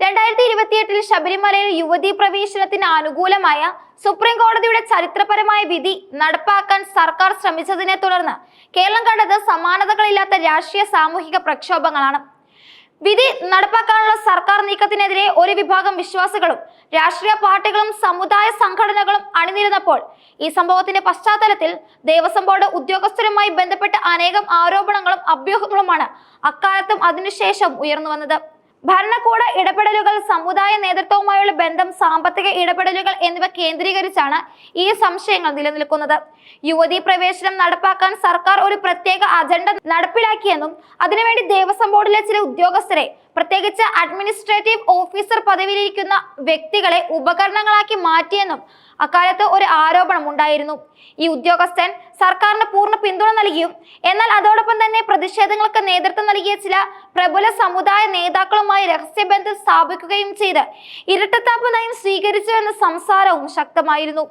രണ്ടായിരത്തി ഇരുപത്തിയെട്ടിൽ ശബരിമലയിൽ യുവതീ പ്രവേശനത്തിന് അനുകൂലമായ സുപ്രീം കോടതിയുടെ ചരിത്രപരമായ വിധി നടപ്പാക്കാൻ സർക്കാർ ശ്രമിച്ചതിനെ തുടർന്ന് കേരളം കണ്ടത് സമാനതകളില്ലാത്ത രാഷ്ട്രീയ സാമൂഹിക പ്രക്ഷോഭങ്ങളാണ്. വിധി നടപ്പാക്കാനുള്ള സർക്കാർ നീക്കത്തിനെതിരെ ഒരു വിഭാഗം വിശ്വാസികളും രാഷ്ട്രീയ പാർട്ടികളും സമുദായ സംഘടനകളും അണിനിരുന്നപ്പോൾ ഈ സംഭവത്തിന്റെ പശ്ചാത്തലത്തിൽ ദേവസ്വം ബോർഡ് ഉദ്യോഗസ്ഥരുമായി ബന്ധപ്പെട്ട അനേകം ആരോപണങ്ങളും അഭ്യൂഹങ്ങളുമാണ് അക്കാലത്തും അതിനുശേഷം ഉയർന്നു വന്നത് ഭരണകൂട ഇടപെടലുകൾ സമുദായ നേതൃത്വവുമായുള്ള ബന്ധം സാമ്പത്തിക ഇടപെടലുകൾ എന്നിവ കേന്ദ്രീകരിച്ചാണ് ഈ സംശയങ്ങൾ നിലനിൽക്കുന്നത്. യുവതി പ്രവേശനം നടപ്പാക്കാൻ സർക്കാർ ഒരു പ്രത്യേക അജണ്ട നടപ്പിലാക്കിയെന്നും അതിനുവേണ്ടി ദേവസ്വം ബോർഡിലെ ചില ഉദ്യോഗസ്ഥരെ പ്രത്യേകിച്ച് അഡ്മിനിസ്ട്രേറ്റീവ് ഓഫീസർ പദവിയിലിരിക്കുന്ന വ്യക്തികളെ ഉപകരണങ്ങളാക്കി മാറ്റിയെന്നും അക്കാലത്ത് ഒരു ആരോപണം ഉണ്ടായിരുന്നു ഈ ഉദ്യോഗസ്ഥൻ സർക്കാരിന് പൂർണ പിന്തുണ നൽകിയും എന്നാൽ അതോടൊപ്പം തന്നെ പ്രതിഷേധങ്ങൾക്ക് നേതൃത്വം നൽകിയ ചില പ്രബല സമുദായ നേതാക്കളുമായി രഹസ്യബന്ധം സ്ഥാപിക്കുകയും ചെയ്ത്. ഇരട്ടത്താപ്പ് നയം സ്വീകരിച്ചു എന്ന സംസാരവും ശക്തമായിരുന്നു.